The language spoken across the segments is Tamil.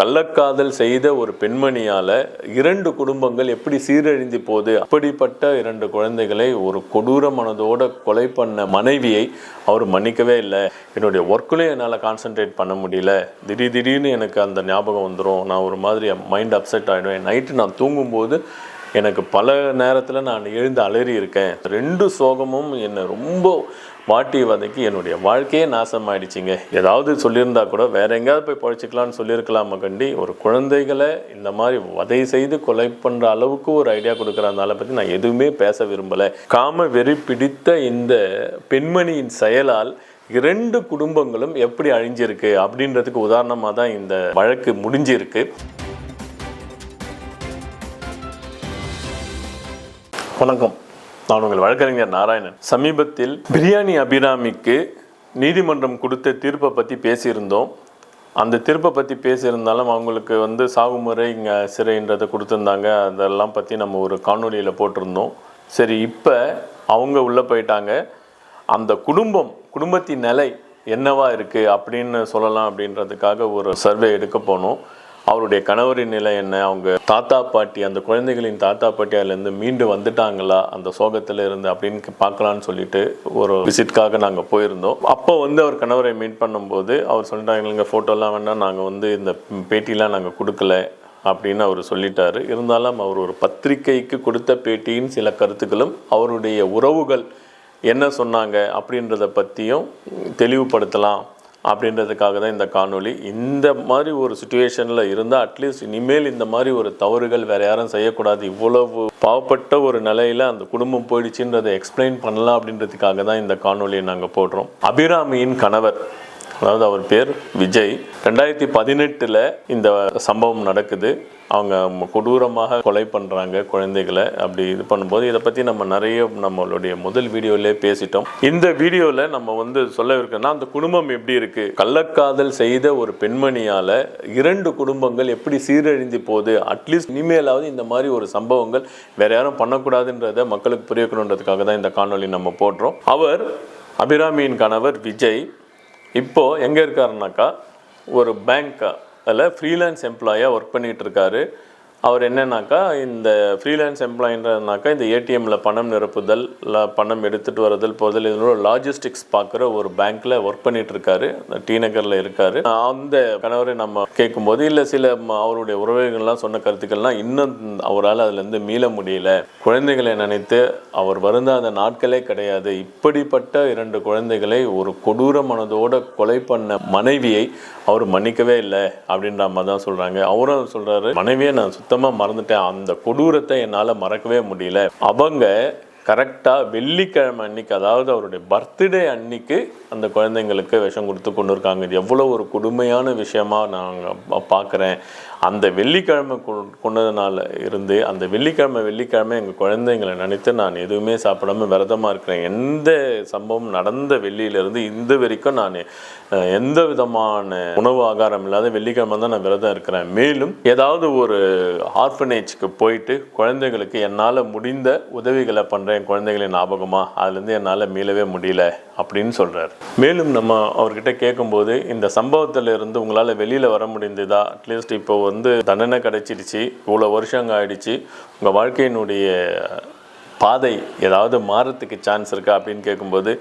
கள்ளக்காதல் செய்த ஒரு பெண்மணியால் இரண்டு குடும்பங்கள் எப்படி சீரழிந்து போகுது? அப்படிப்பட்ட இரண்டு குழந்தைகளை ஒரு கொடூர மனதோட கொலை பண்ண மனைவியை அவர் மன்னிக்கவே இல்லை. என்னுடைய ஒர்க்குலேயும் என்னால் கான்சென்ட்ரேட் பண்ண முடியல. திடீர் திடீர்னு எனக்கு அந்த ஞாபகம் வந்துடும் நான் ஒரு மாதிரி மைண்ட் அப்செட் ஆகிடுவேன் நைட்டு நான் தூங்கும்போது எனக்கு பல நேரத்தில் நான் எழுந்து அலறி இருக்கேன் ரெண்டு சோகமும் என்னை ரொம்ப வாட்டி வதைக்கு என்னுடைய வாழ்க்கையே நாசமாயிடுச்சிங்க. ஏதாவது சொல்லியிருந்தா கூட வேற எங்கேயாவது போய் பழிச்சிக்கலாம்னு சொல்லியிருக்கலாமா கண்டி ஒரு குழந்தைகளை இந்த மாதிரி வதை செய்து கொலை பண்ணுற அளவுக்கு ஒரு ஐடியா கொடுக்குறதுனால பற்றி நான் எதுவுமே பேச விரும்பலை. காம வெறி பிடித்த இந்த பெண்மணியின் செயலால் இரண்டு குடும்பங்களும் எப்படி அழிஞ்சிருக்கு அப்படின்றதுக்கு உதாரணமாக தான் இந்த வழக்கு முடிஞ்சிருக்கு. வணக்கம். நான் உங்கள் வழக்கறிஞர் நாராயணன். சமீபத்தில் பிரியாணி அபிராமிக்கு நீதிமன்றம் கொடுத்த தீர்ப்பை பற்றி பேசியிருந்தோம். அந்த தீர்ப்பை பற்றி பேசியிருந்தாலும் அவங்களுக்கு வந்து சாகுமுறை இங்கே சிறைன்றதை கொடுத்துருந்தாங்க. அதெல்லாம் பற்றி நம்ம ஒரு காணொலியில் போட்டிருந்தோம். சரி இப்போ அவங்க உள்ளே போயிட்டாங்க. அந்த குடும்பம் குடும்பத்தின் நிலை என்னவா இருக்குது அப்படின்னு சொல்லலாம் அப்படின்றதுக்காக ஒரு சர்வே எடுக்க போனோம். அவருடைய கணவரின் நிலை என்ன? அவங்க தாத்தா பாட்டி அந்த குழந்தைகளின் தாத்தா பாட்டி அதுலேருந்து மீண்டு வந்துட்டாங்களா? அந்த சோகத்தில் இருந்து அப்படின்னு பார்க்கலான்னு சொல்லிட்டு ஒரு விசிட்காக நாங்கள் போயிருந்தோம். அப்போ வந்து அவர் கணவரை மீட் பண்ணும்போது அவர் சொல்லிட்டாங்க எங்கள் ஃபோட்டோலாம் வேணால் நாங்கள் வந்து இந்த பேட்டிலாம் நாங்கள் கொடுக்கல. அப்படின்னு அவர் சொல்லிட்டாரு. இருந்தாலும் அவர் ஒரு பத்திரிக்கைக்கு கொடுத்த பேட்டியின் சில கருத்துக்களும் அவருடைய உறவுகள் என்ன சொன்னாங்க அப்படின்றத பற்றியும் தெளிவுபடுத்தலாம். அப்படின்றதுக்காக தான் இந்த காணொலி இந்த மாதிரி ஒரு சுச்சுவேஷனில் இருந்தால் அட்லீஸ்ட் இனிமேல் இந்த மாதிரி ஒரு தவறுகள் வேறு யாரும் செய்யக்கூடாது. இவ்வளவு பாவப்பட்ட ஒரு நிலையில் அந்த குடும்பம் போயிடுச்சுன்றதை எக்ஸ்பிளைன் பண்ணலாம் அப்படின்றதுக்காக தான் இந்த காணொலியை நாங்கள் போடுறோம். அபிராமியின் கணவர் அதாவது அவர் பேர் விஜய். ரெண்டாயிரத்தி பதினெட்டில் இந்த சம்பவம் நடக்குது. அவங்க கொடூரமாக கொலை பண்ணுறாங்க குழந்தைகளை அப்படி இது பண்ணும்போது. இதை பற்றி நம்ம நிறைய நம்மளுடைய முதல் வீடியோவிலே பேசிட்டோம். இந்த வீடியோவில் நம்ம வந்து சொல்ல இருக்கோன்னா அந்த குடும்பம் எப்படி இருக்குது கள்ளக்காதல் செய்த ஒரு பெண்மணியால் இரண்டு குடும்பங்கள் எப்படி சீரழிந்து போகுது? அட்லீஸ்ட் இனிமேலாவது இந்த மாதிரி ஒரு சம்பவங்கள் வேறு யாரும் பண்ணக்கூடாதுன்றதை மக்களுக்கு புரிய வைக்கணுன்றதுக்காக தான் இந்த காணொளி நம்ம போடுறோம். அவர் அபிராமியின் கணவர் விஜய். இப்போ எங்கே இருக்காருனாக்கா ஒரு பேங்க் அதில் ஃப்ரீலான்ஸ் எம்ப்ளாயாக ஒர்க் பண்ணிகிட்டு இருக்காரு. அவர் என்னன்னாக்கா இந்த ஃப்ரீலான்ஸ் எம்ப்ளாயின்றதுனாக்கா இந்த ஏடிஎம்மில் பணம் நிரப்புதல் பணம் எடுத்துகிட்டு வரதல் போதல் இதோட லாஜிஸ்டிக்ஸ் பார்க்குற ஒரு பேங்க்கில் ஒர்க் பண்ணிகிட்ருக்காரு டி நகரில் இருக்கார். அந்த கணவரை நம்ம கேட்கும்போது இல்லை சில ம- அவருடைய உறவுகள்லாம் சொன்ன கருத்துக்கள்லாம் இன்னும் அவரால் அதுலேருந்து மீள முடியல. குழந்தைகளை நினைத்து அவர் வருந்தாத நாட்களே கிடையாது. இப்படிப்பட்ட இரண்டு குழந்தைகளை ஒரு கொடூர மனதோட கொலை பண்ண மனைவியை அவர் மன்னிக்கவே இல்லை அப்படின்ற மாதிரி தான் சொல்கிறாங்க அவரும் சொல்கிறாரு மனைவியை நான் சுத்தம் சுத்தமாக மறந்துட்டேன். அந்த கொடூரத்தை என்னால் மறக்கவே முடியல. அவங்க கரெக்டாக வெள்ளிக்கிழமை அன்னைக்கு அதாவது அவருடைய பர்த்டே அன்னைக்கு அந்த குழந்தைங்களுக்கு விஷம் கொடுத்து கொண்டு இருக்காங்க. இது எவ்வளோ ஒரு கொடுமையான விஷயமா நாங்கள் பார்க்குறேன் அந்த வெள்ளிக்கிழமை கொண்டதுனால இருந்து அந்த வெள்ளிக்கிழமை வெள்ளிக்கிழமை எங்கள் குழந்தைங்களை நினைத்து நான் எதுவுமே சாப்பிடாம விரதமாக இருக்கிறேன். எந்த சம்பவம் நடந்த வெள்ளியிலேருந்து இந்த வரைக்கும் நான் எந்த விதமான உணவு ஆகாரம் இல்லாத வெள்ளிக்கிழமை தான் நான் விரதம் இருக்கிறேன். மேலும் ஏதாவது ஒரு ஆர்ஃபனேஜ்க்கு போயிட்டு குழந்தைங்களுக்கு என்னால் முடிந்த உதவிகளை பண்ணுறேன் குழந்தைகளின் ஞாபகமாக அதுலேருந்து என்னால் மீளவே முடியல. அப்படின்னு சொல்கிறார் மேலும் நம்ம அவர்கிட்ட கேட்கும்போது இந்த சம்பவத்தில் இருந்து உங்களால் வெளியில் வர முடிந்ததா? அட்லீஸ்ட் இப்போ வந்து தண்டனை கிடைச்சிடுச்சு இவ்வளோ வருஷங்க ஆயிடுச்சு. உங்கள் வாழ்க்கையினுடைய பாதை ஏதாவது மாறத்துக்கு சான்ஸ் இருக்கா அப்படின்னு கேட்கும்போது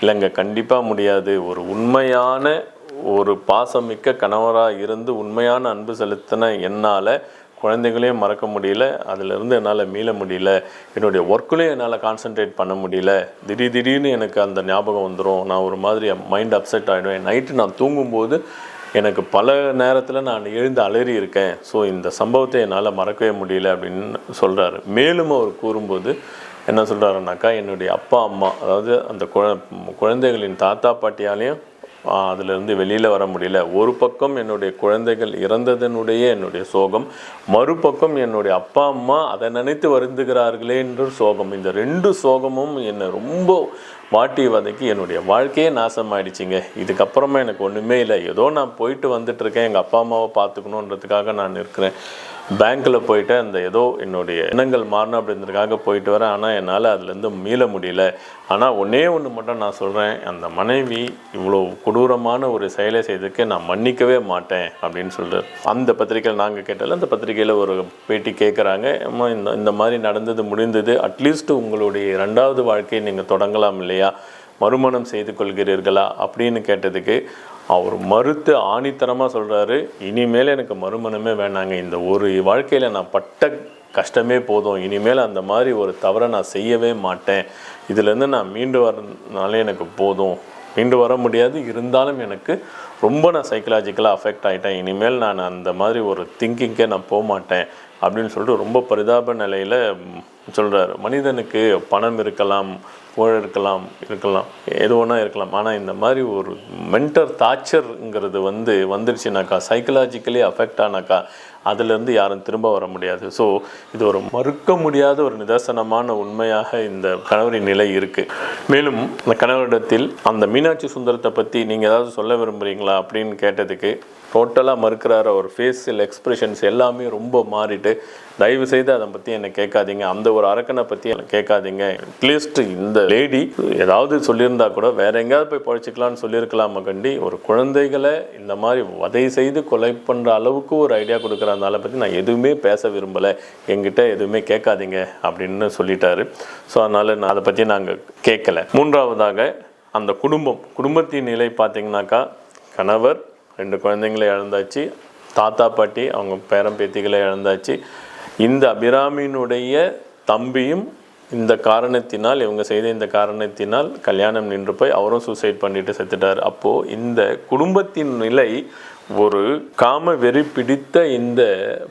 இல்லைங்க கண்டிப்பாக முடியாது. ஒரு உண்மையான ஒரு பாசமிக்க கணவராக இருந்து உண்மையான அன்பு செலுத்தின என்னால் குழந்தைகளையும் மறக்க முடியல. அதிலிருந்து என்னால் மீள முடியல. என்னுடைய ஒர்க்குலேயே என்னால் கான்சென்ட்ரேட் பண்ண முடியல. திடீர் திடீர்னு எனக்கு அந்த ஞாபகம் வந்துடும் நான் ஒரு மாதிரி மைண்ட் அப்செட் ஆகிடுவேன் நைட்டு நான் தூங்கும்போது எனக்கு பல நேரத்தில் நான் எழுந்து அலறி இருக்கேன். ஸோ இந்த சம்பவத்தை என்னால் மறக்கவே முடியல அப்படின்னு சொல்கிறாரு மேலும் அவர் கூறும்போது என்ன சொல்கிறாருனாக்கா என்னுடைய அப்பா அம்மா அதாவது அந்த குழ குழந்தைகளின் தாத்தா பாட்டியாலையும் அதிலிருந்து வெளியில் வர முடியல. ஒரு பக்கம் என்னுடைய குழந்தைகள் இறந்ததனுடைய என்னுடைய சோகம் மறுபக்கம் என்னுடைய அப்பா அம்மா அதை நினைத்து வருந்துகிறார்களே என்ற சோகம். இந்த ரெண்டு சோகமும் என்னை ரொம்ப வாட்டி வதக்கி என்னுடைய வாழ்க்கையே நாசமாயிடுச்சுங்க. இதுக்கப்புறமா எனக்கு ஒன்றுமே இல்லை. ஏதோ நான் போயிட்டு வந்துட்டுருக்கேன். எங்கள் அப்பா அம்மாவை பார்த்துக்கணுன்றதுக்காக நான் இருக்கிறேன் பேங்க்கில் போயிட்டு அந்த ஏதோ என்னுடைய எண்ணங்கள் மாறணும் அப்படின்றதுக்காக போயிட்டு வரேன். ஆனால் என்னால் அதுலேருந்து மீள முடியல. ஆனால் ஒன்றே ஒன்று மட்டும் நான் சொல்கிறேன் அந்த மனைவி இவ்வளோ கொடூரமான ஒரு செயலை செய்ததுக்கு நான் மன்னிக்கவே மாட்டேன் அப்படின்னு சொல்லிட்டு அந்த பத்திரிக்கையில் நாங்கள் கேட்டாலும் அந்த பத்திரிக்கையில் ஒரு பேட்டி கேட்குறாங்க இந்த இந்த மாதிரி நடந்தது முடிந்தது. அட்லீஸ்ட் உங்களுடைய ரெண்டாவது வாழ்க்கையை நீங்கள் தொடங்கலாம் இல்லையா? மறுமணம் செய்து கொள்கிறீர்களா அப்படின்னு கேட்டதுக்கு அவர் மறுத்து ஆணித்தரமாக சொல்கிறாரு இனிமேல் எனக்கு மறுமணமே வேணாங்க. இந்த ஒரு வாழ்க்கையில் நான் பட்ட கஷ்டமே போதும். இனிமேல் அந்த மாதிரி ஒரு தவறை நான் செய்யவே மாட்டேன். இதுலேருந்து நான் மீண்டு வரனாலே எனக்கு போதும். மீண்டு வர முடியாது. இருந்தாலும் எனக்கு ரொம்ப நான் சைக்கலாஜிக்கலாக அஃபெக்ட் ஆகிட்டேன் இனிமேல் நான் அந்த மாதிரி ஒரு திங்கிங்கே நான் போக மாட்டேன். அப்படின்னு சொல்லிட்டு ரொம்ப பரிதாப நிலையில் சொல்கிறார் மனிதனுக்கு பணம் இருக்கலாம். புகழ் இருக்கலாம் இருக்கலாம். எது ஒன்றா இருக்கலாம். ஆனால் இந்த மாதிரி ஒரு மென்டர் தாச்சருங்கிறது வந்து வந்துருச்சுனாக்கா சைக்கலாஜிக்கலி அஃபெக்ட் ஆனாக்கா அதுலேருந்து யாரும் திரும்ப வர முடியாது. ஸோ இது ஒரு மறுக்க முடியாத ஒரு நிதர்சனமான உண்மையாக இந்த கணவரின் நிலை இருக்குது மேலும் இந்த கணவரிடத்தில் அந்த மீனாட்சி சுந்தரத்தை பற்றி நீங்கள் ஏதாவது சொல்ல விரும்புகிறீங்களா அப்படின்னு கேட்டதுக்கு டோட்டலாக மறுக்கிறார் அவர். ஃபேஸில் எக்ஸ்ப்ரெஷன்ஸ் எல்லாமே ரொம்ப மாறிட்டு தயவு செய்து அதை பற்றி என்னை கேட்காதீங்க. அந்த ஒரு அரக்கனை பற்றி என்னை கேட்காதீங்க அட்லீஸ்ட் இந்த லேடி ஏதாவது சொல்லியிருந்தா கூட வேற எங்கேயாவது போய் பழச்சிக்கலாம்னு சொல்லியிருக்கலாமா கண்டி ஒரு குழந்தைகளை இந்த மாதிரி வதை செய்து கொலை பண்ணுற அளவுக்கு ஒரு ஐடியா கொடுக்குறதுனால பற்றி நான் எதுவுமே பேச விரும்பலை. எங்கிட்ட எதுவுமே கேட்காதீங்க அப்படின்னு சொல்லிட்டாரு. ஸோ அதனால் நான் அதை பற்றி நாங்கள் கேட்கல. மூன்றாவதாக அந்த குடும்பம் குடும்பத்தின் நிலை பார்த்தீங்கன்னாக்கா கணவர் ரெண்டு குழந்தைங்களை இழந்தாச்சு தாத்தா பாட்டி அவங்க பேரன் பேத்திகளை இழந்தாச்சு. இந்த அபிராமியினுடைய தம்பியும் இந்த காரணத்தினால் இவங்க செய்த இந்த காரணத்தினால் கல்யாணம் நின்று போய் அவரும் சூசைட் பண்ணிட்டு செத்துட்டார். அப்போது இந்த குடும்பத்தின் நிலை ஒரு காம வெறி பிடித்த இந்த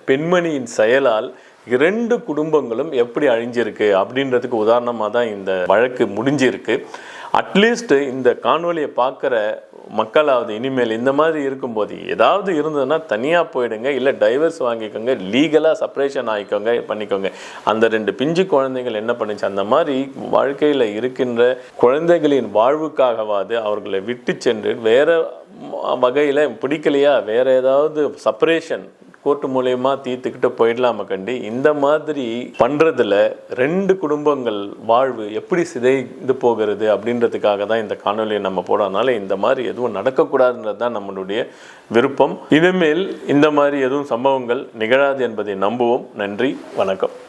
பெண்மணியின் செயலால் இரண்டு குடும்பங்களும் எப்படி அழிஞ்சிருக்கு அப்படின்றதுக்கு உதாரணமாக தான் இந்த வழக்கு முடிஞ்சிருக்கு. அட்லீஸ்ட் இந்த காணொலியை பார்க்குற மக்களாவது இனிமேல் இந்த மாதிரி இருக்கும்போது ஏதாவது இருந்ததுன்னா தனியாக போயிடுங்க இல்லை டைவர்ஸ் வாங்கிக்கோங்க லீகலாக செப்பரேஷன் ஆகிக்கோங்க பண்ணிக்கோங்க. அந்த ரெண்டு பிஞ்சு குழந்தைகள் என்ன பண்ணுச்சு? அந்த மாதிரி வாழ்க்கையில் இருக்கின்ற குழந்தைகளின் வாழ்வுக்காகவாது அவர்களை விட்டு சென்று வேறு வகையில் பிடிக்கலையா? வேறு ஏதாவது செப்பரேஷன் கோர்ட்டு மூலயமா தீர்த்துக்கிட்டு போயிடலாம கண்டி. இந்த மாதிரி பண்ணுறதுல ரெண்டு குடும்பங்கள் வாழ்வு எப்படி சிதைந்து போகிறது அப்படின்றதுக்காக தான் இந்த காணொலியை நம்ம போடுறதுனால இந்த மாதிரி எதுவும் நடக்கக்கூடாதுன்றது தான் நம்மளுடைய விருப்பம். இனிமேல் இந்த மாதிரி எதுவும் சம்பவங்கள் நிகழாது என்பதை நம்புவோம். நன்றி வணக்கம்.